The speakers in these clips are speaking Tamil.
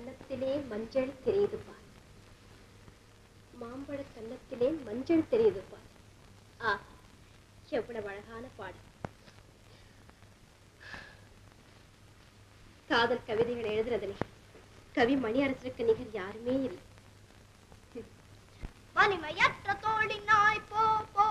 கன்னத்திலே மஞ்சள் தெரியுது பார். மாம்பழ கன்னத்திலே மஞ்சள் தெரியுது பார். ஆ எவ்வளவு அழகான பாடல் காதல் கவிதைகள் எழுதுறதுனே கவி மணி அரசருக்கு நிகர் யாருமே இல்லை. மணிமயற்ற தோழி நாய் போ போ.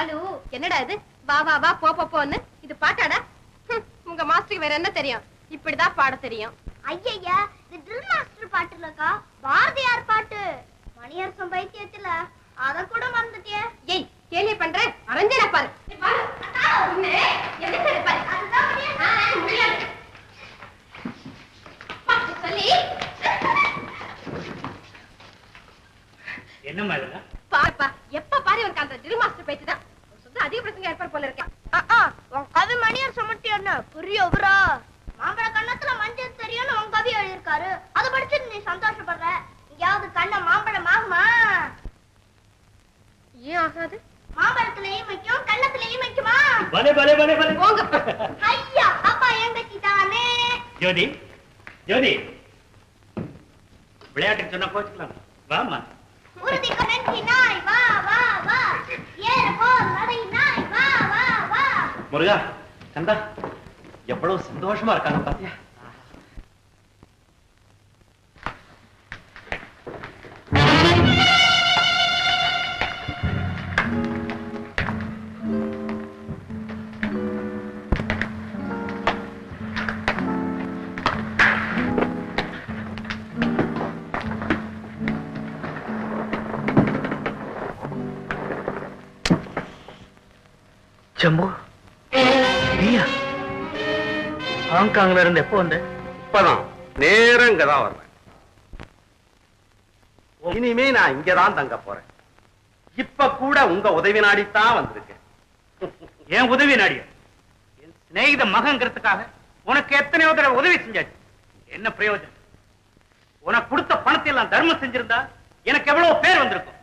இவ்வாலு என்னடா இது? வா வா வா போ போன்னு. இது பாட்டாடா? உங்க மாஸ்டருக்கு வேற என்ன தெரியும்? இப்படிதான் பாட தெரியும். ஐயய்யா இது ட்ரில் மாஸ்டர் பாட்டு இல்லக்கா பாரதியார் பாட்டு. மணியரசன் பைத்தியத்துல. அத கூட மறந்துட்டியே. ஏய் கேலிய பண்ற அரஞ்சன பாரு ஏய், பாரு. உன்னை எதுக்கு பாரு. அதுதான் முடியாது. ஆ, முடியாது. பாத்து சொல்லி என்னம்மா இதெல்லாம் பாருப்பா எப்ப பாரு உனக்கு அந்த ட்ரில் மாஸ்டர் பேச்சு தான் சுத்தம் அதிக பிரச்சனை ஏற்பாடு போல இருக்கேன் உன் கவி மணியரசன் மட்டும் என்ன பெரிய அவரா மாம்பழ கண்ணத்துல மஞ்சள் தெரியும்னு உன் கவி எழுதியிருக்காரு அதை படிச்சுட்டு நீ சந்தோஷப்படுற எங்கேயாவது கண்ண மாம்பழம் ஆகுமா ஏன் ஆகாது மாம்பழத்திலையும் வைக்கும் கண்ணத்திலையும் வைக்குமா பலே பலே பலே பலே போங்கப்பா ஐயா அப்பா எங்கச்சி தானே ஜோதி ஜோதி விளையாட்டுக்கு சொன்னா கோச்சுக்கலாம் வாமா உறுதி கணஞ்சி நாய் வா வா வா ஏற போல் நடை நாய் வா வா வா முருகா கந்தா எவ்வளவு சந்தோஷமா இருக்காங்க பாத்தியா? ஜம்பு ஹாங்காங்ல இருந்து எப்போ வந்த இப்பதான். நேரம் இங்கதான் வர்றேன் இனிமே நான் இங்கதான் தங்க போறேன். இப்ப கூட உங்க உதவி நாடித்தான் வந்திருக்கேன். ஏன் உதவி நாடிய? என் சிநேகித மகங்கிறதுக்காக உனக்கு எத்தனையோ தடவை உதவி செஞ்சாச்சு. என்ன பிரயோஜனம்? உனக்கு கொடுத்த பணத்தை எல்லாம் தர்மம் செஞ்சிருந்தா எனக்கு எவ்வளவு பேர் வந்திருக்கும்.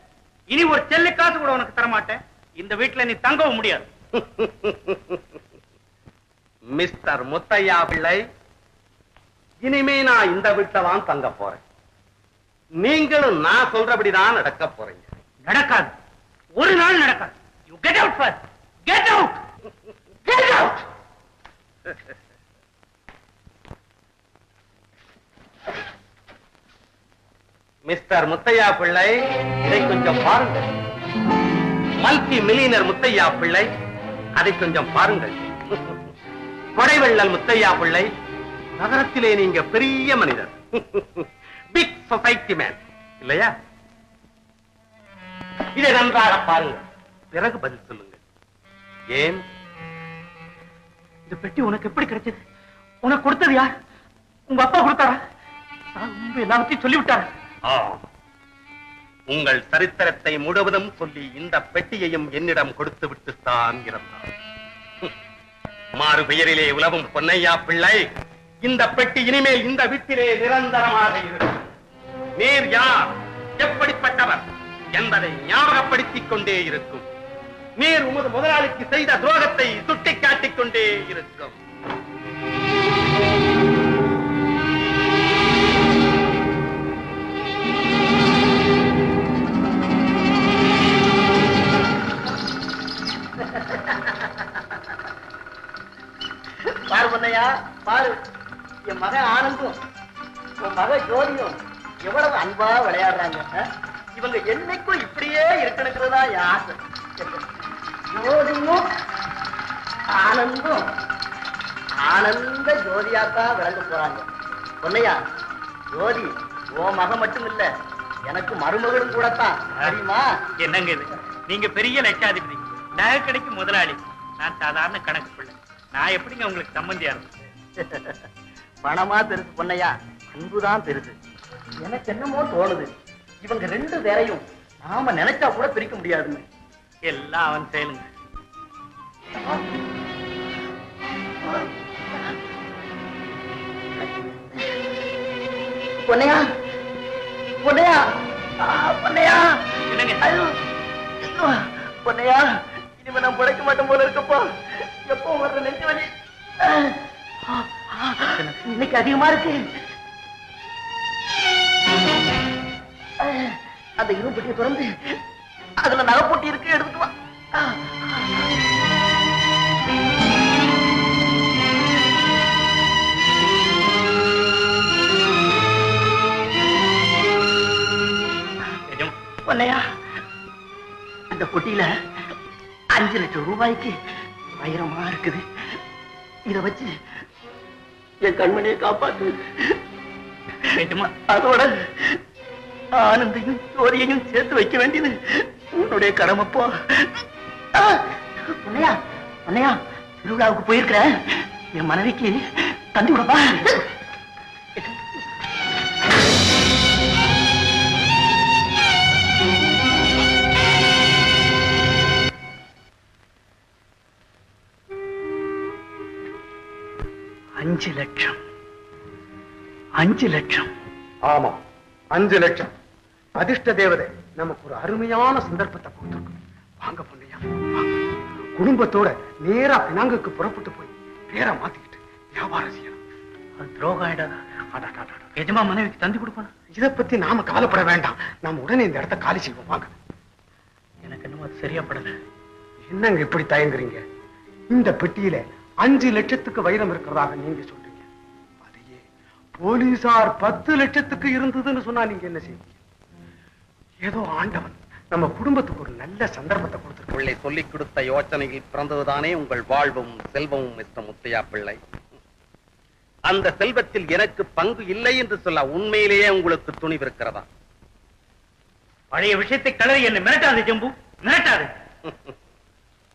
இனி ஒரு செல்லு காசு கூட உனக்கு தர மாட்டேன் இந்த வீட்டுல நீ தங்கவும் முடியாது. மிஸ்டர் முத்தையா பிள்ளை இனிமே நான் இந்த வீட்டுல தான் தங்க போறேன். நீங்களும் நான் சொல்றபடிதான் நடக்க போறீங்க. நடக்காது. ஒரு நாள் நடக்காது. You get out first get out get out mister Muthaiah Pillai இதை கொஞ்சம் பாருங்கள். மல்டி மில்லியனர் முத்தையா பிள்ளை அதை கொஞ்சம் பாருங்கள். கொடைவள்ளல் முத்தையா பிள்ளை நகரத்திலே நீங்க பெரிய மனிதர். பிக் சொசைட்டி மேன் இல்லையா? இதை நன்றாக பாருங்க பிறகு பதில் சொல்லுங்க ஏன்? இந்த பெட்டி உனக்கு எப்படி கிடைச்சது? உனக்கு கொடுத்தது யார்? உங்க அப்பா கொடுத்தாரா? நான் எல்லாத்தையும் சொல்லிவிட்டாரா? உங்கள் சரித்திரத்தை முழுவதும் சொல்லி இந்த பெட்டியையும் என்னிடம் கொடுத்து விட்டுத்தான் இருந்தார் மாறு பெயரிலே உலவும் பொன்னையா பிள்ளை இந்த பெட்டி இனிமேல் இந்த வீட்டிலே நிரந்தரமாக இருக்கும். நீர் யார்? எப்படிப்பட்டவர்? என்பதை ஞாபகப்படுத்திக் கொண்டே இருக்கும். நீர் உமது முதலாளிக்கு செய்த துரோகத்தை சுட்டிக்காட்டிக் கொண்டே இருக்கும். என் மகன் ஆனந்தும் உன் மக ஜோதியும் எவ்வளவு அன்பா விளையாடுறாங்க? இவங்க என்னைக்கும் இப்படியே இருக்கணுங்கிறதா ஆசை. ஜோதியும் ஆனந்தும் ஆனந்த ஜோதியாத்தான் விளங்க போறாங்க. பொன்னையா ஜோதி உன் மகன் மட்டும் இல்ல எனக்கு மருமகளும் கூடத்தான். தெரியுமா? என்னங்க இது? நீங்க பெரிய லட்சாதிபதி. நகை கடைக்கு முதலாளி. நான் சாதாரண கணக்கு பிள்ளை. நான் எப்படிங்க உங்களுக்கு சம்பந்தியா இருக்கும் பணமா பெருசு பொன்னையா அன்புதான் பெருசு. எனக்கு என்னமோ தோணுது. இவங்க ரெண்டு பேரையும் நாம நினைச்சா கூட பிரிக்க முடியாதுன்னு. எல்லாம் அவன் செயலுங்க. பொன்னையா பொன்னையா பொன்னையா பொன்னையா இனிமே நான் பிழைக்க மாட்டேன் போல இருக்கப்போ. எப்போ வர்ற நெஞ்சு வலி? இன்னைக்கு அதிகமா இருக்கு. அந்த இரும்பு பெட்டியை திறந்து அதுல போட்டி இருக்கு எடுத்துட்டு வா. பொன்னையா அந்த பொட்டியில அஞ்சு லட்சம் ரூபாய்க்கு வைரமா இருக்குது. இத வச்சு என் கண்மணியை காப்பாத்து அதோட ஆனந்தையும் ஜோதியையும் சேர்த்து வைக்க வேண்டியது உன்னுடைய கடமைப்போ. ஆ, பொன்னையா பொன்னையா திருவிழாவுக்கு போயிருக்கிற என் மனைவிக்கு தந்தி விடப்பா அஞ்சு லட்சம். அஞ்சு லட்சம். ஆமா அஞ்சு லட்சம். அதிர்ஷ்ட தேவதை நமக்கு ஒரு அருமையான சந்தர்ப்பத்தை கொடுத்துருக்கு வாங்க பொண்ணையா குடும்பத்தோட நேரா பினாங்குக்கு புறப்பட்டு போய் பேரை மாத்திக்கிட்டு வியாபாரம் செய்யணும். அது துரோகம் ஆயிடாதா எஜமா மனைவிக்கு தந்தி கொடுப்பானா இத பத்தி நாம கவலைப்பட வேண்டாம். நாம உடனே இந்த இடத்த காலி செய்வோம். வாங்க. எனக்கு என்னமோ அது சரியா படல. என்னங்க இப்படி தயங்குறீங்க? இந்த பெட்டியில அஞ்சு லட்சத்துக்கு வைரம் இருக்கிறதாக நீங்க சொல்றீங்க. அதையே போலீசார் பத்து லட்சத்துக்கு இருந்ததுன்னு சொன்னா நீங்க என்ன செய்வீங்க? ஏதோ ஆண்டவன் நம்ம குடும்பத்துக்கு ஒரு நல்ல சந்தர்ப்பத்தை கொடுத்துருக்கு பிள்ளை சொல்லிக் கொடுத்த யோசனையில் பிறந்ததுதானே உங்கள் வாழ்வும் செல்வமும் மிஸ்டர் முத்தையா பிள்ளை? அந்த செல்வத்தில் எனக்கு பங்கு இல்லை என்று சொல்ல உண்மையிலேயே உங்களுக்கு துணிவு இருக்கிறதா? பழைய விஷயத்தை கலரி என்ன மிரட்டாது ஜம்பு. மிரட்டாது.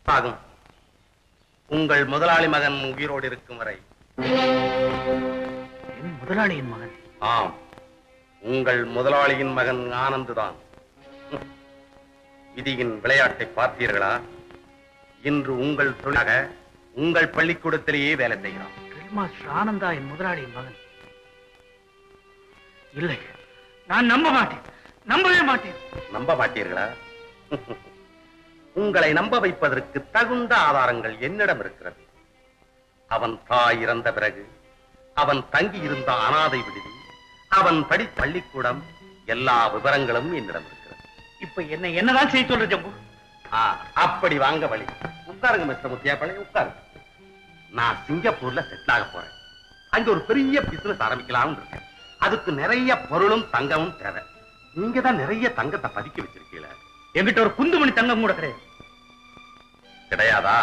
ஆகும். உங்கள் முதலாளி மகன் உயிரோடு இருக்கும் வரை. என் முதலாளியின் மகன்? ஆம். உங்கள் முதலாளியின் மகன் ஆனந்து தான் விதியின் விளையாட்டை பார்த்தீர்களா? இன்று உங்கள் தொழிலாக உங்கள் பள்ளிக்கூடத்திலேயே வேலை செய்கிறான். மாஸ்டர் ஆனந்தா என் முதலாளியின் மகன்? இல்லை. நான் நம்ப மாட்டேன். நம்பவே மாட்டேன். நம்ப மாட்டீர்களா? உங்களை நம்ப வைப்பதற்கு தகுந்த ஆதாரங்கள் என்னிடம் இருக்கிறது. அவன் தாய் இறந்த பிறகு அவன் தங்கி இருந்த அனாதை விடுதி அவன் படித்த பள்ளிக்கூடம் எல்லா விவரங்களும் என்னிடம் இருக்கிறது. இப்ப என்ன என்னதான் செய்ய சொல்ற ஜம்பு? அப்படி வாங்க வழி. உட்காருங்க மிஸ்டர் முத்தியாப்பள்ளி உட்காருங்க. நான் சிங்கப்பூர்ல செட்டில் ஆக போறேன். அங்க ஒரு பெரிய பிசினஸ் ஆரம்பிக்கலாம்னு இருக்கேன். அதுக்கு நிறைய பொருளும் தங்கமும் தேவை. நீங்க தான் நிறைய தங்கத்தை பதுக்கி வச்சிருக்கீங்கள. என்கிட்ட ஒரு குந்துமணி தங்கம் கூட கிடையாது. கிடையாதா?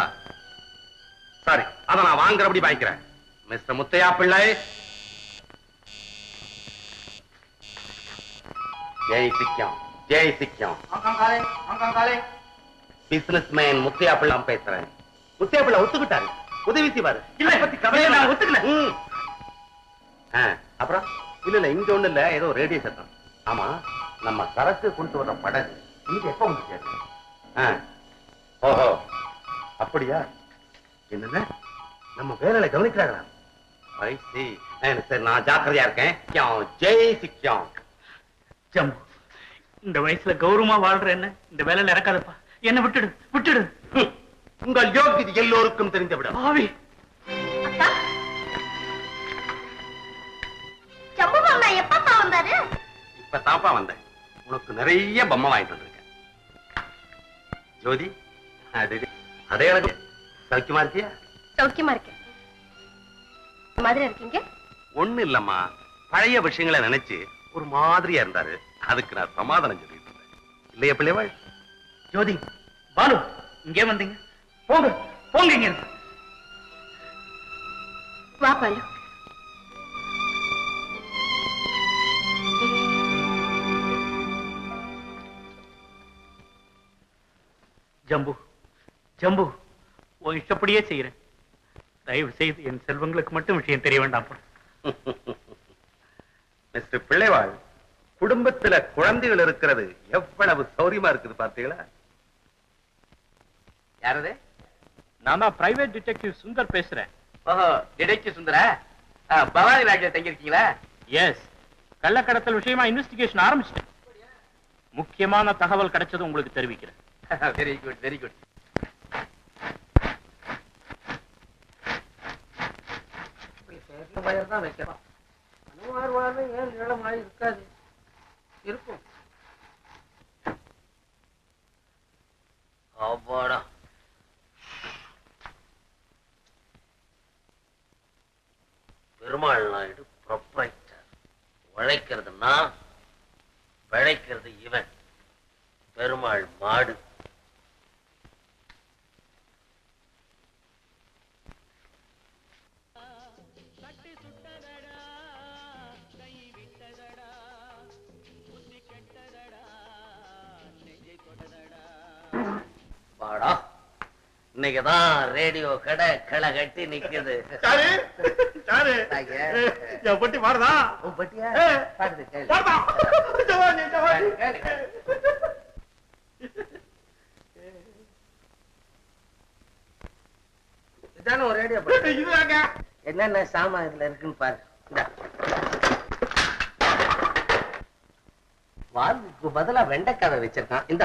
சரி அத நான் வாங்குறபடி பாய்க்கிறேன் மிஸ்டர் முத்தையா பிள்ளை ஜெய் சிக்கம் ஜெய் சிக்கம் பிசினஸ் மேன் முத்தையா பிள்ளை பேசுறேன். முத்தையா பிள்ளை ஒத்துக்கிட்டாரு. உதவி செய்வாரு. இல்ல, பத்தி கவலை இல்ல, நான். ஒத்துக்கல. அப்புறம்? இல்ல இல்ல இங்க ஒண்ணு இல்ல. ஏதோ ரேடியோ சத்தம். ஆமா நம்ம சரக்கு கொண்டு வர படகு. இது எப்ப வந்து சேரும்? ஆ. ஓஹோ. அப்படியா? என்னங்க நம்ம வேலையில கவனிக்கிறாங்களா? ஐ சி. சரி நான் ஜாக்கிரதையா இருக்கேன். கியாம், ஜெய் சிக்கியம் ஜம்பு இந்த வயசுல கௌரவமா வாழ்ற என்ன? இந்த வேலையில இறக்காதப்பா. என்ன விட்டுடு விட்டுடு. உங்கள் யோகியது எல்லோருக்கும் ஆவி மாமா எப்பப்பா வந்தாரு? இப்ப தாப்பா வந்தேன். உனக்கு நிறைய பொம்மை வாங்கிட்டு வந்திருக்கேன். ஜோதி. அதே எனக்கு சௌக்கியமா இருக்கியா? சௌக்கியமா இருக்கேன். மாதிரி இருக்கீங்க? ஒண்ணு இல்லம்மா. பழைய விஷயங்களை நினைச்சு ஒரு மாதிரியா இருந்தாரு. அதுக்கு நான் சமாதானம் சொல்லிட்டு இருந்தேன். இல்லையா பிள்ளைவாள்? ஜோதி பாலு இங்கே வந்தீங்க. போங்க போங்க இங்க. வா பாலு. ஜம்பு. ஜம்பு உன் இஷ்டப்படியே செய்யறேன் தயவு செய்து என் செல்வங்களுக்கு மட்டும் விஷயம் தெரிய வேண்டாம் மிஸ்டர் பிள்ளைவாள் குடும்பத்துல குழந்தைகள் இருக்கிறது எவ்வளவு சௌரியமா இருக்குது பார்த்தீங்களா? யாரது? நான் தான் பிரைவேட் டிடெக்டிவ் சுந்தர் பேசுறேன். ஓஹோ டிடெக்டிவ் சுந்தரா? பவானி ராஜா தங்கியிருக்கீங்களா? எஸ் கள்ளக்கடத்தல் விஷயமா இன்வெஸ்டிகேஷன் ஆரம்பிச்சிட்டேன். முக்கியமான தகவல் கிடைச்சது உங்களுக்கு தெரிவிக்கிறேன். வெரி குட் வெரி குட் தான் வைக்கலாம். அனுமார் ஏன் நீளமாய் இருக்காது? இருக்கும். பெருமாள் நாயுடு ப்ரொப்ரைட்டர் உழைக்கிறது நான் பிழைக்கிறது இவன். பெருமாள் மாடு. இன்னைக்குதான் ரேடியோ கடை களை கட்டி நிக்குது. பொட்டி மாறுதா? பட்டியா. இதானே ஒரு ரேடியோ என்னென்ன சாமான் இதுல இருக்குன்னு பாரு. இந்தா. வால்வுக்கு பதிலா வெண்டைக்காவை வச்சிருக்கான். இந்த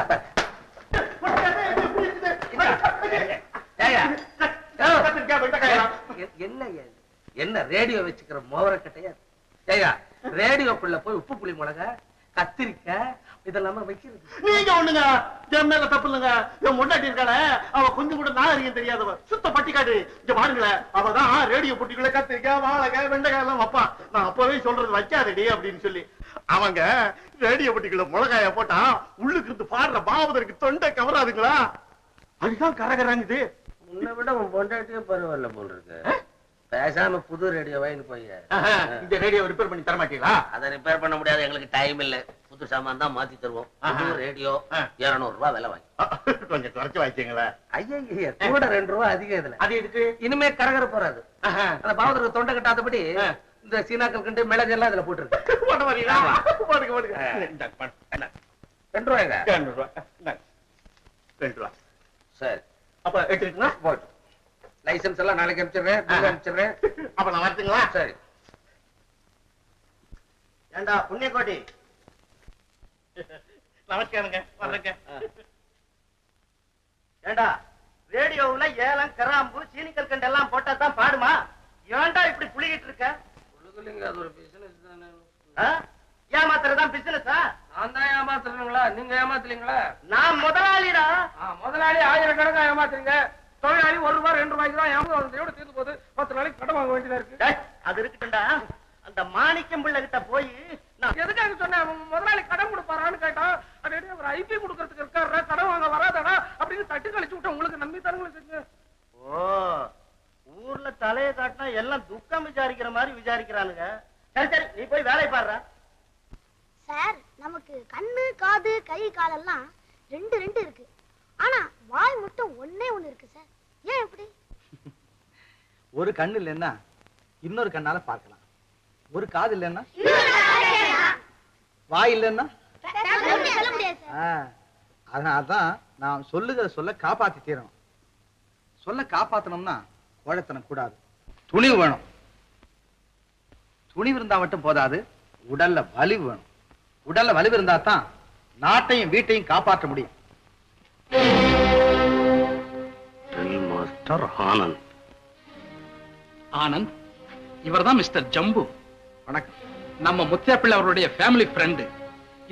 என்ன ரேடியோ வச்சுக்கிற மோவரக்கட்டையா ஏயா ரேடியோக்குள்ள போய் உப்பு புளி மிளகா கத்திரிக்காய் இதெல்லாம வைக்கிறது? நீங்க ஒண்ணுங்க. என் மேல தப்பு இல்லைங்க. என் முன்னாடி இருக்காள அவ கொஞ்சம் கூட நாகரிகம் தெரியாதவ. சுத்த பட்டிக்காடு. இங்க பாருங்களேன் அவதான் ரேடியோ பொட்டிக்குள்ள கத்திரிக்காய் வாழைக்காய் வெண்டைக்காய் எல்லாம் வைப்பான் நான் அப்பவே சொல்றது வைக்காதடி அப்படின்னு சொல்லி. அவங்க ரேடியோ பொட்டிக்குள்ள மிளகாய போட்டா உள்ளுக்கு இருந்து பாடுற பாவதற்கு தொண்டை கவராதுங்களா? அதுதான் கரகராங்குது. உன்னை விட உன் பொண்டாட்டியே பரவாயில்ல போல் இருக்கு. பேசாம புது ரேடியோ வாங்கிட்டு போய் இந்த ரேடியோ ரிப்பேர் பண்ணி தர மாட்டீங்களா அதை ரிப்பேர் பண்ண முடியாது எங்களுக்கு டைம் இல்ல. புது சாமான் தான் மாத்தி தருவோம். புது. ரேடியோ. இருநூறு ரூபாய் விலை வாங்கி. கொஞ்சம் குறைச்சு வாங்கிக்கீங்களேன் ஐயா கூட ரெண்டு ரூபாய் அதிகம் இதுல. அது எதுக்கு? இனிமே கரகர போறாது. அந்த பாவத்துக்கு தொண்டை கட்டாதபடி. இந்த சீனாக்கள் கண்டு மிளகு எல்லாம் இதுல போட்டுருக்கு. வரீங்களா. ரெண்டு ரூபாய்ங்க? இரநூறு ரூபா. இந்தாங்க. ரெண்டு ரூபா. சரி. அப்ப எடுத்துக்கிட்டுங்களா? போட்டு. லைசன்ஸ் எல்லாம் நாளைக்கு அனுப்பிச்சிடுறேன். அனுப்பிச்சிடுறேன். அப்ப நான் வரட்டுங்களா? சரி. ஏண்டா புண்ணியக்கோட்டி நமஸ்காரங்க வர்றேங்க. ஏண்டா ரேடியோவுல ஏலம் கராம்பு சீனிக்கல் கண்டு எல்லாம் போட்டா தான் பாடுமா? ஏன்டா இப்படி புளிகிட்டு இருக்க? உள்ளுக்குள்ளீங்க அது ஒரு பிசினஸ் தானே. ஆ? ஏமாத்துறதுதான் பிசினஸா நான் தான் ஏமாத்துறீங்களா நீங்க ஏமாத்துறீங்களா நான் முதலாளிடா. முதலாளி ஆயிரக்கணக்கா ஏமாத்துறீங்க. தொழிலாளி ஒரு ரூபாய் ரெண்டு ரூபாய்க்கு தான் ஏமாத்தோட தீர்ந்து போகுது. பத்து நாளைக்கு கடன் வாங்க வேண்டியதா இருக்கு? அது இருக்கட்டும்டா. அந்த மாணிக்கம் பிள்ளை கிட்ட போய் நான் எதுக்காக சொன்னேன் அவன் முதலாளி கடன் கொடுப்பாரான்னு கேட்டான் அடே அவர் ஐபி கொடுக்கறதுக்கு இருக்காரு கடன் வாங்க வராதடா அப்படின்னு தட்டி கழிச்சு விட்டேன் உங்களுக்கு நம்பி தரங்களை செஞ்சு ஓ ஊர்ல தலைய காட்டினா எல்லாம் துக்கம் விசாரிக்கிற மாதிரி விசாரிக்கிறானுங்க சரி சரி நீ போய் வேலை பாடுற சார் நமக்கு கண்ணு காது கை காலெல்லாம் ரெண்டு ரெண்டு இருக்கு ஆனா வாய் மட்டும் ஒண்ணே ஒண்ணு இருக்கு சார் ஏன் இப்படி ஒரு கண்ணு இல்லைன்னா இன்னொரு கண்ணால பார்க்கலாம். ஒரு காது இல்லைன்னா வாய் இல்லைன்னா சொல்ல முடியாது சார் ஆ, அதனாலதான் நான் சொல்லுகிற சொல்ல காப்பாத்தி தீரணும். சொல்ல காப்பாத்தணும்னா கோழைத்தனம் கூடாது. துணிவு வேணும். துணிவு இருந்தா மட்டும் போதாது. உடல்ல வலிவு வேணும். உடல்ல வலிவு இருந்தா தான் நாட்டையும் வீட்டையும் காப்பாற்ற முடியும். மாஸ்டர் ஆனந்த் ஆனந்த் இவர்தான் மிஸ்டர் ஜம்பு. வணக்கம். நம்ம முத்தியாப்பிள்ளை அவருடைய ஃபேமிலி ஃப்ரெண்டு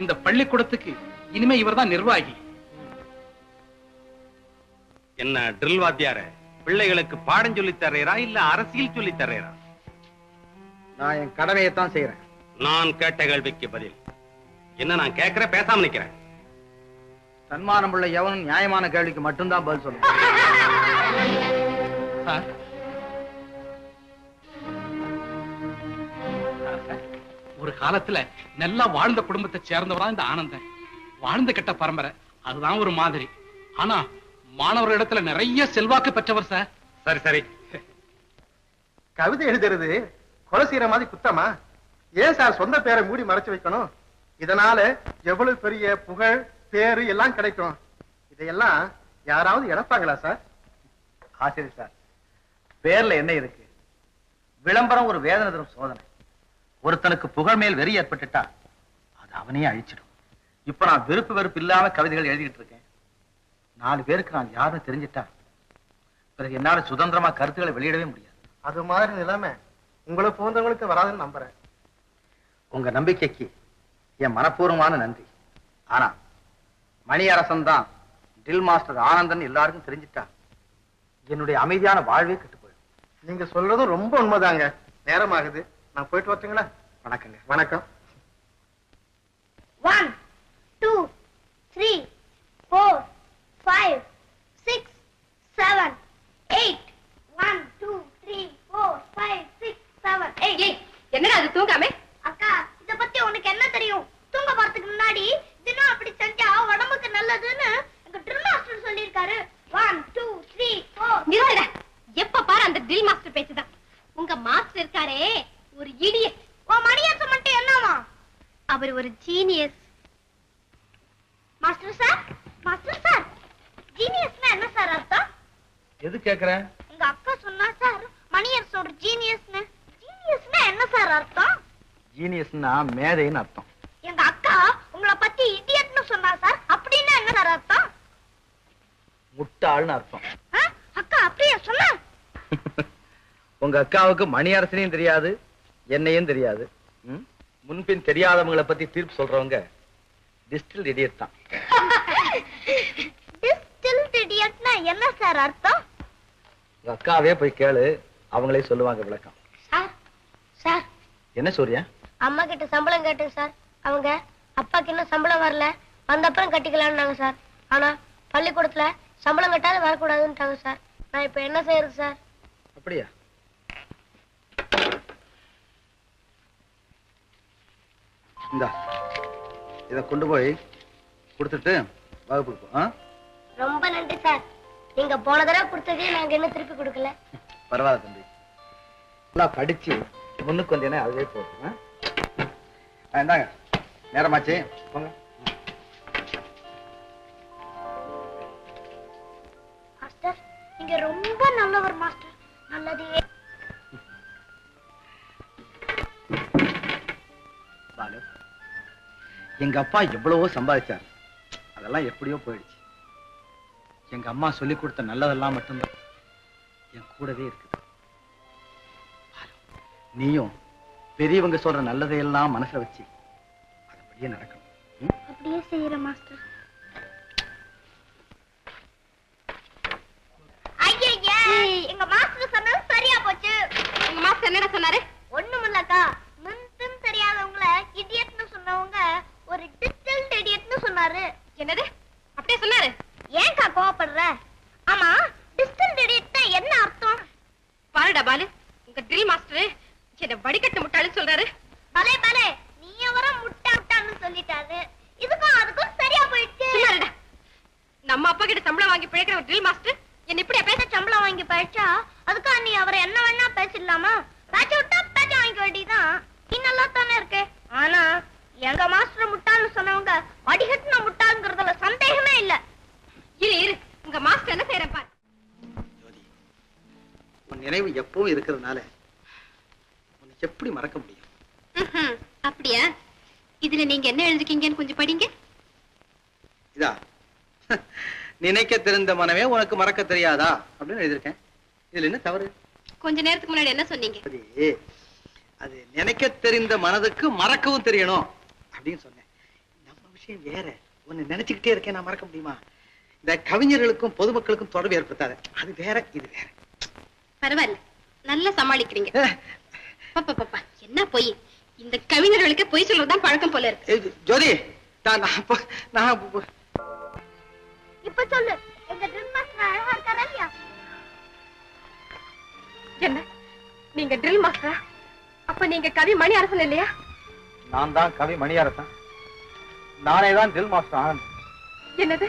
இந்த பள்ளிக்கூடத்துக்கு இனிமே இவர்தான் நிர்வாகி. என்ன ட்ரில் வாத்தியார? பிள்ளைகளுக்கு பாடம் சொல்லி தர்றீரா இல்ல அரசியல் சொல்லி தர்றீரா? நான் என் கடமையை தான் செய்யறேன் நான் கேட்ட கேள்விக்கு பதில். என்ன நான் கேட்கிறேன் பேசாம நிக்கிறேன்? சன்மானம் உள்ள எவனும் நியாயமான கேள்விக்கு மட்டும்தான் பதில் சொல்லணும் ஒரு காலத்துல நல்லா வாழ்ந்த குடும்பத்தை சேர்ந்தவரா இந்த ஆனந்தன். வாழ்ந்த கெட்ட பரம்பரை அதுதான் ஒரு மாதிரி. ஆனா மாணவர்களிடத்துல நிறைய செல்வாக்கு பெற்றவர் சார். சரி சரி. கவிதை எழுதுறது கொலை செய்யற மாதிரி குத்தமா? ஏன் சார் சொந்த பேரை மூடி மறைச்சு வைக்கணும்? இதனால எவ்வளவு பெரிய புகழ் பேரு எல்லாம் கிடைக்கும். இதையெல்லாம் யாராவது இழப்பாங்களா சார்? ஆசிரியர் சார். பேர்ல என்ன இருக்கு? விளம்பரம் ஒரு வேதனை தரும் சோதனை. ஒருத்தனுக்கு புகழ் மேல் வெறி ஏற்பட்டுட்டா அது அவனையே அழிச்சிடும். இப்ப நான் வெறுப்பு வெறுப்பு இல்லாம கவிதைகள் எழுதிட்டு இருக்கேன். நாலு பேருக்கு நான் யாருன்னு தெரிஞ்சிட்டா பிறகு என்னால சுதந்திரமா கருத்துக்களை வெளியிடவே முடியாது. அது மாதிரி நிலைமை உங்களை போன்றவங்களுக்கு வராதுன்னு நம்புறேன். உங்க நம்பிக்கைக்கு என் மனப்பூர்வமான நன்றி. ஆனா மணி அரசன் தான் டில் மாஸ்டர் ஆனந்தன் எல்லாருக்கும் தெரிஞ்சிட்டா என்னுடைய அமைதியான வாழ்வே கெட்டு போயிடும். நீங்க சொல்றதும் ரொம்ப உண்மைதாங்க. நேரமாகுது. நான் போயிட்டு வரட்டுங்களா? வணக்கங்க. வணக்கம். One, two, three, four, five, six, seven, eight. One, two, three, four, five, six, seven, eight. ஏய் என்னடா அது தூங்காம? அக்கா இத பத்தி உனக்கு என்ன தெரியும்? தூங்க போறதுக்கு முன்னாடி தினம் அப்படி செஞ்சா உடம்புக்கு நல்லதுன்னு எங்க ட்ரில் மாஸ்டர் சொல்லியிருக்காரு. ஒன் டூ த்ரீ ஃபோர் எப்ப பாரு அந்த டில் மாஸ்டர் பேச்சுதான். உங்க மாஸ்டர் இருக்காரே. ஒரு இடியட் உன் மணியாசம் மட்டும் என்னவா அவர் ஒரு genius master sir master sir ஜீனியஸ்னா என்ன சார் அர்த்தம்? எது கேக்குறேன் எங்க அக்கா சொன்னா சார் மணியரசு ஒரு ஜீனியஸ்னு ஜீனியஸ்னா என்ன சார் அர்த்தம்? ஜீனியஸ்னா மேதைன்னு அர்த்தம். எங்க அக்கா உங்களை பத்தி இடியட்னு சொன்னா சார் அப்படின்னா என்ன சார் அர்த்தம்? முட்டாள்னு அர்த்தம்? அக்கா அப்படியே? சொன்னா. உங்க அக்காவுக்கு மணி அரசனையும் தெரியாது. என்னையும் தெரியாது. ம்? முன்பின் தெரியாதவங்களை பத்தி தீர்ப்பு சொல்றவங்க டிஸ்டில் இடியட் தான். இடியட்னா என்ன சார் அர்த்தம்? அக்காவே போய் கேளு அவங்களே சொல்லுவாங்க விளக்கம். Sir sir. என்ன சூர்யா? அம்மா கிட்ட சம்பளம் கேட்டேன் சார். அவங்க அப்பாக்கு இன்னும் சம்பளம் வரல. வந்தப்புறம் கட்டிக்கலாம்னாங்க சார். ஆனா பள்ளிக்கூடத்துல சம்பளம் கட்டாத வரக்கூடாதுன்ட்டாங்க சார். நான் இப்ப என்ன செய்யறது சார்? அப்படியா? இந்தா. இத கொண்டு போய் கொடுத்துட்டு வகுப்புக்கு போ, ஆ? ரொம்ப நன்றி சார். நீங்க போன தடவை கொடுத்ததே நாங்க இன்னும் திருப்பி கொடுக்கல. பரவாயில்ல தம்பி. நல்லா படிச்சு முன்னுக்கு வந்தேனே அதுவே போதும் இந்தாங்க. நேரமாச்சு. எங்க அப்பா எவ்வளவோ சம்பாதிச்சாரு. அதெல்லாம் எப்படியோ போயிடுச்சு. எங்க அம்மா சொல்லி கொடுத்த நல்லதெல்லாம் மட்டும்தான். என் கூடவே இருக்குது. பாலு, நீயும் பெரியவங்க சொல்ற நல்லதையெல்லாம் மனசுல வச்சு அதபடியே நடக்கணும்? அப்படியே செய்யறேன் மாஸ்டர். ஐயா எங்க மாஸ்டர் சொன்னது சரியா போச்சு. உங்க மாஸ்டர் என்னடா சொன்னாரு? ஒண்ணுமில்லக்கா முன்பின் தெரியாதவங்கள இடியட்னு சொன்னவங்க ஒரு டிஸ்டில்ட் இடியட்னு சொன்னாரு. என்னது? அப்படியே சொன்னாரு? ஏன்க்கா கோவப்படுற? ஆமா டிஸ்டில்ட் இடியட்னா என்ன அர்த்தம்? பாருடா பாலு உங்க ட்ரில் மாஸ்டர் என்ன வடிகட்டு முட்டாளுன்னு சொல்றாரு. பலே பலே நீ வர முட்டா முட்டான்னு சொல்லிட்டாரு. இதுக்கும் அதுக்கும் சரியா போயிடுச்சு. நம்ம அப்பா கிட்ட சம்பளம் வாங்கி பிழைக்கிற ஒரு ட்ரில் மாஸ்டர் என்ன இப்படியா பேச பேச சம்பளம் வாங்கி பழிச்சா அதுக்கா நீ அவரை என்ன வேணா பேசிடலாமா? பேச்ச விட்டா பேச்ச வாங்கிக்க வேண்டியதான் நீ நல்லா தானே இருக்கு. ஆனா எங்க மாஸ்டர் முட்டாள்னு சொன்னவங்க வடிகட்டின முட்டாளுங்கிறதுல சந்தேகமே இல்ல. இரு இரு. உங்க மாஸ்டர் என்ன செய்யறேன் பாரு. உன் நினைவு எப்பவும் இருக்கிறதுனால உன்னை எப்படி மறக்க முடியும். அப்படியா? இதுல நீங்க என்ன எழுதிருக்கீங்கன்னு கொஞ்சம் படிங்க. இதா. நினைக்க தெரிந்த மனமே உனக்கு மறக்க தெரியாதா? அப்படின்னு எழுதியிருக்கேன். இதுல என்ன தவறு? கொஞ்ச நேரத்துக்கு முன்னாடி என்ன சொன்னீங்க? அது நினைக்க தெரிந்த மனதுக்கு மறக்கவும் தெரியணும். அப்படின்னு சொன்னேன். நம்ம விஷயம் வேற. உன்னை நினைச்சுக்கிட்டே இருக்கேன் நான் மறக்க முடியுமா? இந்த கவிஞர்களுக்கும் பொதுமக்களுக்கும் தொடர்பு ஏற்படுத்தாத. அது வேற இது வேற. பரவாயில்ல. நல்லா சமாளிக்கிறீங்க. பாப்பா பாப்பா என்ன பொய்? இந்த கவிஞர்களுக்கு பொய் சொல்றதுதான் பழக்கம் போல இருக்கு. ஜோதி நான் நான் இப்ப- நான் இப்ப- இப்ப சொல்லு. எங்க ட்ரில் மாஸ்டர் அழகா இருக்காரா இல்லையா? என்ன? நீங்க ட்ரில் மாஸ்டரா அப்ப நீங்க கவி மணி அரசன் இல்லையா? நான் தான் கவி மணியரசன். நானே தான் தில் மாஸ்டர் ஆனந்த். என்னது?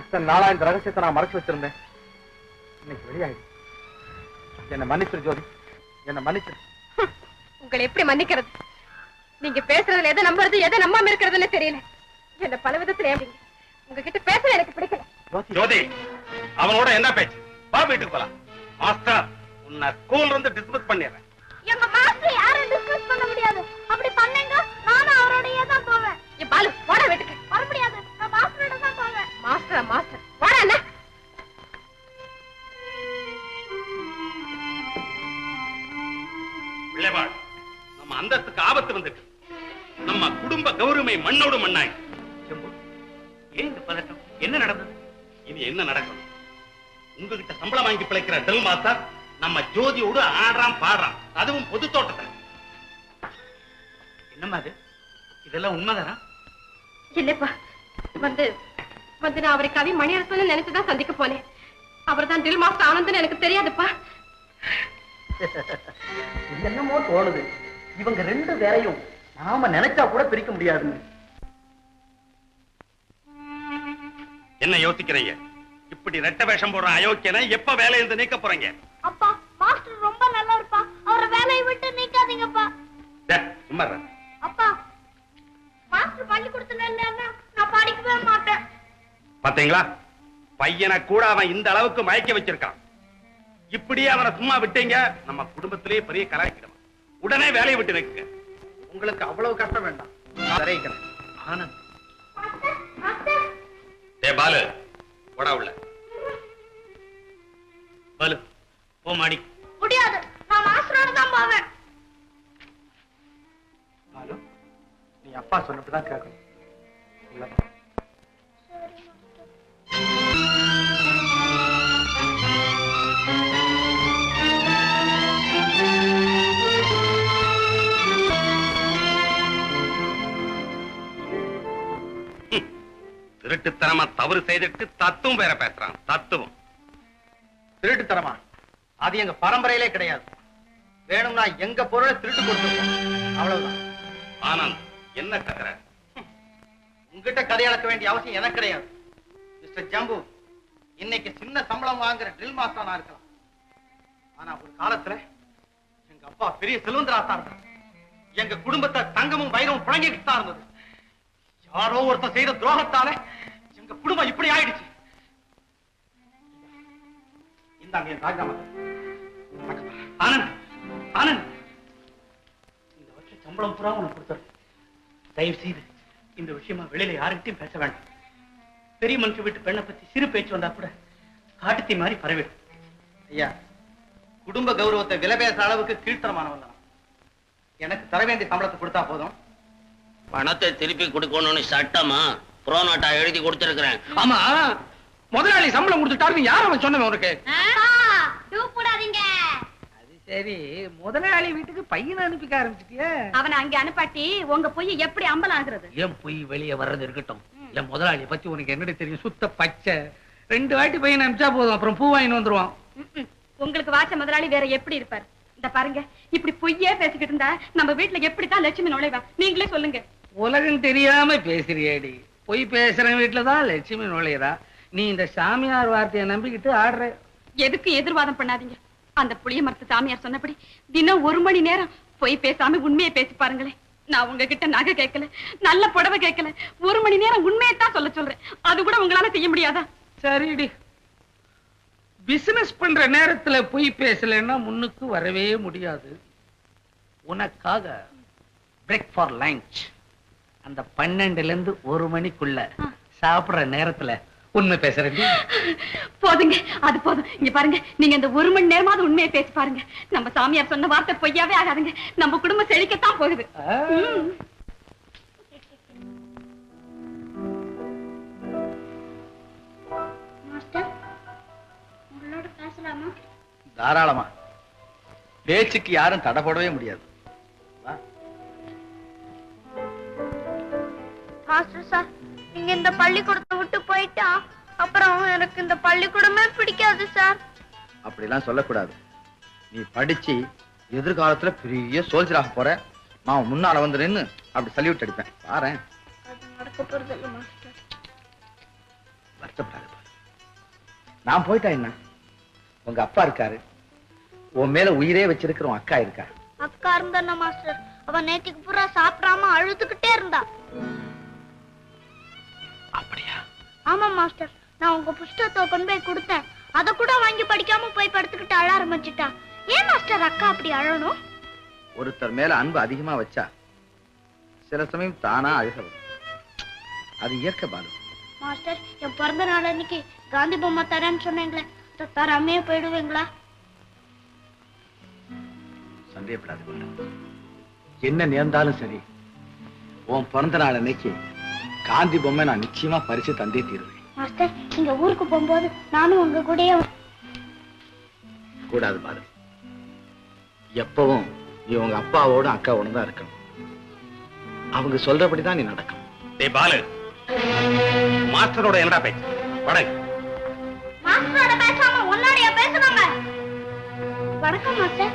இத்தனை நாளா இந்த ரகசியத்தை நான் மறைச்சு வச்சிருந்தேன். இன்னைக்கு வெளியாயிடுச்சு என்ன மன்னிச்சிரு ஜோதி. என்ன மன்னிச்சிரு. உங்களை எப்படி மன்னிக்கிறது? நீங்க பேசுறதுல எதை நம்புறது எதை நம்பாம இருக்கிறதுன்னு தெரியல. என்ன பல விதத்துல ஏமாறீங்க. உங்ககிட்ட பேசுறது எனக்கு பிடிக்கல. ஜோதி. அவனோட என்ன பேச்சு? வா வீட்டுக்கு போலாம். மாஸ்டர் உன்னை ஸ்கூல்ல இருந்து டிஸ்மிஸ் பண்ணிடுறேன். எங்க மாஸ்டரா. மாஸ்டர் வாடா நம்ம அந்தத்துக்கு ஆபத்து வந்துட்டு நம்ம குடும்ப கௌரவமை மண்ணோடு மண்ணாய். பதட்டம்? என்ன நடந்தது? இனி என்ன நடக்கும்? உங்ககிட்ட சம்பளம் வாங்கி பிழைக்கிற டெல் மாஸ்டர் நம்ம ஜோதியோடு ஆடுறான் பாடுறான். அதுவும் பொது தோட்டத்தில். என்னம்மா இது இதெல்லாம் உண்மைதானா? இல்லப்பா வந்து வந்து நான் அவரை கவி மணியரசன் நினைச்சுதான் சந்திக்க போனேன். அவர் தான் டில் மாஸ்டர் ஆனந்தன் எனக்கு தெரியாதுப்பா. என்னமோ தோணுது. இவங்க ரெண்டு பேரையும் நாம நினைச்சா கூட பிரிக்க முடியாது. என்ன யோசிக்கிறீங்க? இப்படி ரெட்ட வேஷம் போடுற அயோக்கியனை எப்ப வேலையில இருந்து நீக்க போறீங்க? அப்பா மாஸ்டர் ரொம்ப நல்லவர்ப்பா. அவரை வேலையை விட்டு நீக்காதீங்கப்பா. சும்மா பாத்தீங்களா? பையனை கூட அவன் இந்த அளவுக்கு மயக்க வச்சிருக்கான். இப்படியே அவனை சும்மா விட்டீங்க நம்ம குடும்பத்திலேயே பெரிய கலாய்க்கிறோம் உடனே வேலையை விட்டு நிற்குங்க உங்களுக்கு அவ்வளவு கஷ்டம் வேண்டாம். ஆனந்த். பாலு. போடா உள்ள. பாலு போ மாடி. முடியாது. நான் மாஸ்டரோட தான் போவேன். பாலு நீ அப்பா சொன்னப்பதான் கேட்கணும். திருட்டுத்தனமா தவறு செய்துட்டு தத்துவம் வேற பேசுறான். தத்துவம். திருட்டுத்தனமா? அது எங்க பரம்பரையிலே கிடையாது. வேணும்னா எங்க பொருளை திருட்டு கொடுத்துருக்கோம் அவ்வளவுதான். ஆனந்த் என்ன கத்துற உங்ககிட்ட கதை அளக்க வேண்டிய அவசியம் எனக்கு கிடையாது. மிஸ்டர் ஜம்பு இன்னைக்கு சின்ன சம்பளம் வாங்குற ட்ரில் மாஸ்டரா இருக்கலாம். ஆனா ஒரு காலத்துல எங்க அப்பா பெரிய செல்வந்தராசா இருந்தார். எங்க குடும்பத்தை தங்கமும் வைரமும் புழங்கிட்டு தான் இருந்தது. யாரோ ஒருத்தர் செய்த துரோகத்தால எங்க குடும்பம் இப்படி ஆயிடுச்சு. இந்தாங்க என் ராஜினாமா ஆனந்த் ஆனந்த். இந்த வருஷம் சம்பளம் புறா உனக்கு கொடுத்துரு தயவு செய்து இந்த விஷயமா வெளியில யாருக்கிட்டையும் பேச வேண்டாம். பெரிய மனுஷன் வீட்டு பெண்ணை பத்தி சிறு பேச்சு வந்தா கூட காட்டுத்தீ மாதிரி பரவிடும். ஐயா குடும்ப கௌரவத்தை விலை பேசுற அளவுக்கு கீழ்த்தரமானவன் தான். எனக்கு தர வேண்டிய சம்பளத்தை கொடுத்தா போதும். பணத்தை திருப்பி கொடுக்கணும்னு சட்டமா புரோனோட்டா எழுதி கொடுத்திருக்கிறேன். ஆமா முதலாளி சம்பளம் கொடுத்துட்டாருன்னு யார் அவன் சொன்னவன் உனக்கு டூ போடாதீங்க. அது சரி முதலாளி வீட்டுக்கு பையனை அனுப்பிக்க ஆரம்பிச்சிட்டியா. அவனை அங்க அனுப்பாட்டி உங்க பொய் எப்படி அம்பலம் ஆகுறது? ஏன் போய் வெளியே வர்றது இருக்கட்டும். என் முதலாளியை பத்தி உனக்கு என்னடி தெரியும்? சுத்த பச்சை. ரெண்டு வாட்டி பையனை அனுப்பிச்சா போதும். அப்புறம் பூ வாங்கிட்டு வந்துருவான். உங்களுக்கு வாச்ச முதலாளி வேற எப்படி இருப்பார்? இந்த பாருங்க இப்படி பொய்யே பேசிக்கிட்டு இருந்தா நம்ம வீட்டுல எப்படித்தான் லட்சுமி நுழைவா? நீங்களே சொல்லுங்க. உலகம் தெரியாம பேசுறியேடி. பொய் பேசுற வீட்டுலதான் லட்சுமி நுழையிறா. நீ இந்த சாமியார் வார்த்தையை நம்பிக்கிட்டு ஆடுற. எதுக்கு எதிர்வாதம் பண்ணாதீங்க? அந்த புளிய மரத்து சாமியார் சொன்னபடி தினம் ஒரு மணி நேரம் பொய் பேசாம உண்மையை பேசி பாருங்களேன். நான் உங்ககிட்ட நகை கேட்கல நல்ல புடவை கேட்கல. ஒரு மணி நேரம் உண்மையை தான் சொல்ல சொல்றேன். அது கூட உங்களால செய்ய முடியாதா? சரிடி. பிசினஸ் பண்ற நேரத்துல பொய் பேசலைன்னா முன்னுக்கு வரவே முடியாது. உனக்காக பிரேக் ஃபார் லஞ்ச் அந்த பன்னெண்டுல இருந்து ஒரு மணிக்குள்ள சாப்பிடுற நேரத்துல உண்மை பேசுறேன் போதுங்க அது போதும். இங்க பாருங்க நீங்க இந்த ஒரு மணி நேரமாவது உண்மையை பேசி பாருங்க. நம்ம சாமியார் சொன்ன வார்த்தை பொய்யாவே ஆகாதுங்க. நம்ம குடும்பம் செழிக்கத்தான் போகுது. தாராளமா. பேச்சுக்கு யாரும் தடை போடவே முடியாது. நீங்க இந்த பள்ளிக்கூடத்தை விட்டு போயிட்டா? அப்புறம் எனக்கு இந்த பள்ளிக்கூடமே பிடிக்காது சார். அப்படிலாம் சொல்லக்கூடாது. நீ படிச்சு எதிர்காலத்துல பெரிய சோல்ஜராக போற. நான் முன்னால வந்து நின்னு அப்படி சல்யூட் அடிப்பேன். மாஸ்டர். வருத்தப்படாத பாரு. நான் போயிட்டா என்ன? உங்க அப்பா இருக்காரு. உன் மேல உயிரே வச்சிருக்கிற உன் அக்கா இருக்கா? அக்கா இருந்தா மாஸ்டர்? அவ நேத்திக்கு பூரா சாப்பிடாம அழுதுகிட்டே இருந்தா. அப்படியா? ஆமா மாஸ்டர். நான் உங்க புஸ்தகத்தை கொண்டு போய் கொடுத்தேன். அத கூட வாங்கி படிக்காம போய் படுத்துக்கிட்டு அழ ஆரம்பிச்சிட்டா. ஏன் மாஸ்டர் அக்கா அப்படி அழணும்? ஒருத்தர் மேல அன்பு அதிகமா வச்சா சில சமயம் தானா அழுக அது இயற்கை பாலு. மாஸ்டர் என் பிறந்த நாள் அன்னைக்கு காந்தி பொம்மை தரேன்னு சொன்னீங்களே. தராமே போயிடுவீங்களா? சந்தேகப்படாத என்ன நேர்ந்தாலும் சரி உன் பிறந்த நாள் அன்னைக்கு காந்தி பொம்மை நான் நிச்சயமா பரிசு தந்தே தீருவேன். மாஸ்டர் நீங்க ஊருக்கு போகும்போது நானும் உங்க கூடயே கூடாது பாரு எப்பவும் நீ உங்க அப்பாவோட அக்காவோட தான் இருக்கணும். அவங்க சொல்றபடிதான் நீ நடக்கணும். டேய் பாலு. மாஸ்டரோட என்னடா பேச்சு? படகு மாஸ்டரோட பேசாம உன்னோடைய பேசுவாங்க? வணக்கம் மாஸ்டர்.